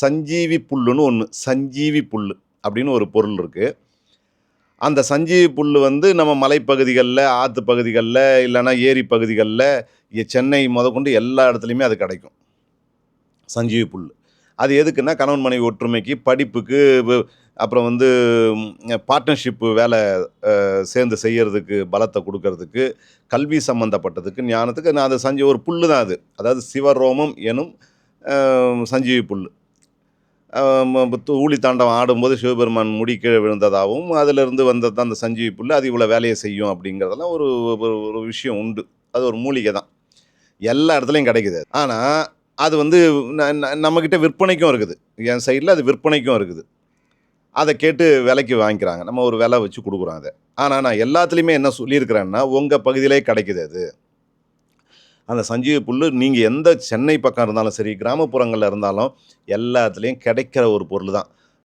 சஞ்சீவி புல்லுன்னு ஒன்று சஞ்சீவி புல் அப்படின்னு ஒரு பொருள் இருக்குது அந்த சஞ்சீவி புல் வந்து நம்ம மலைப்பகுதிகளில் ஆற்று பகுதிகளில் இல்லைன்னா ஏரி பகுதிகளில் சென்னை முதற்கொண்டு எல்லா இடத்துலையுமே அது கிடைக்கும். சஞ்சீவி புல் அது எதுக்குன்னா கணவன் மனைவி ஒற்றுமைக்கு படிப்புக்கு அப்புறம் வந்து பார்ட்னர்ஷிப்பு வேலை சேர்ந்து செய்கிறதுக்கு பலத்தை கொடுக்கறதுக்கு கல்வி சம்மந்தப்பட்டதுக்கு ஞானத்துக்கு நான் அது சஞ்சீவி ஒரு புல் தான் அது. அதாவது சிவரோமம் எனும் சஞ்சீவி புல் ஊழி தாண்டவம் ஆடும்போது சிவபெருமான் முடி கீழே விழுந்ததாகவும் அதிலிருந்து வந்தது தான் அந்த சஞ்சீவி புல் அது இவ்வளோ வேலையை செய்யும் அப்படிங்கிறதெல்லாம் ஒரு ஒரு- ஒரு விஷயம் உண்டு. அது ஒரு மூலிகை தான். எல்லா இடத்துலையும் கிடைக்குது. ஆனால் அது வந்து நம்மக்கிட்ட விற்பனைக்கும் இருக்குது. என் சைடில் அது விற்பனைக்கும் இருக்குது. அதை கேட்டு விலைக்கு வாங்கிக்கிறாங்க. நம்ம ஒரு விலை வச்சு கொடுக்குறோம் அதை. ஆனால் நான் எல்லாத்துலேயுமே என்ன சொல்லியிருக்கிறேன்னா உங்கள் பகுதியிலே கிடைக்குது அது. அந்த சஞ்சீவ புல் நீங்கள் எந்த சென்னை பக்கம் இருந்தாலும் சரி கிராமப்புறங்களில் இருந்தாலும் எல்லாத்துலேயும் கிடைக்கிற ஒரு பொருள் தான்